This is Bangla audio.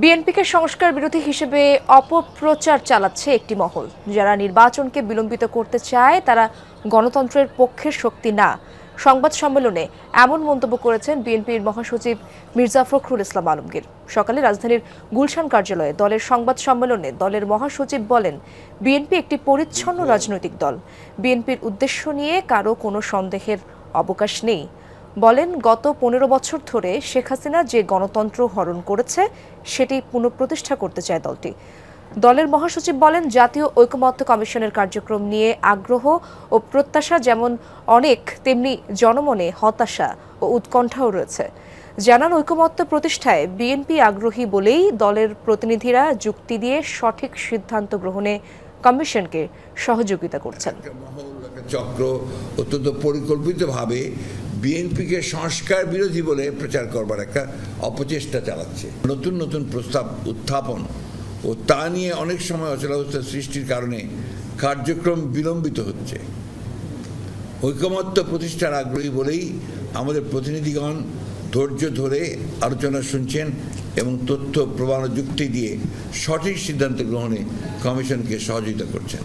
বিএনপিকে সংস্কার বিরোধী হিসেবে অপপ্রচার চালাচ্ছে একটি মহল। যারা নির্বাচনকে বিলম্বিত করতে চায়, তারা গণতন্ত্রের পক্ষের শক্তি না। সংবাদ সম্মেলনে এমন মন্তব্য করেছেন বিএনপির মহাসচিব মির্জা ফখরুল ইসলাম আলমগীর। সকালে রাজধানীর গুলশান কার্যালয়ে দলের সংবাদ সম্মেলনে দলের মহাসচিব বলেন, বিএনপি একটি পরিচ্ছন্ন রাজনৈতিক দল। বিএনপির উদ্দেশ্য নিয়ে কারও কোনো সন্দেহের অবকাশ নেই। বলেন, গত পনেরো বছর ধরে শেখ হাসিনা যে গণতন্ত্র হরণ করেছে, সেটি পুনঃপ্রতিষ্ঠা করতে চায় দলটি। দলের মহাসচিব বলেন, জাতীয় ঐকমত্য কমিশনের কার্যক্রম নিয়ে আগ্রহ ও প্রত্যাশা যেমন অনেক, তেমনি জনমনে হতাশা ও উৎকণ্ঠাও রয়েছে। জানান, ঐকমত্য প্রতিষ্ঠায় বিএনপি আগ্রহী বলেই দলের প্রতিনিধিরা যুক্তি দিয়ে সঠিক সিদ্ধান্ত গ্রহণে কমিশনকে সহযোগিতা করছেন। চক্র অত্যন্ত পরিকল্পিতভাবে বিএনপিকে সংস্কার বিরোধী বলে প্রচার করবার একটা অপচেষ্টা চালাচ্ছে। নতুন নতুন প্রস্তাব উত্থাপন ও তা নিয়ে অনেক সময় অচলাবস্থা সৃষ্টির কারণে কার্যক্রম বিলম্বিত হচ্ছে। ঐকমত্য প্রতিষ্ঠার আগ্রহী বলেই আমাদের প্রতিনিধিগণ ধৈর্য ধরে আলোচনা শুনছেন এবং তথ্য, প্রমাণ যুক্তি দিয়ে সঠিক সিদ্ধান্ত গ্রহণে কমিশনকে সহযোগিতা করছেন।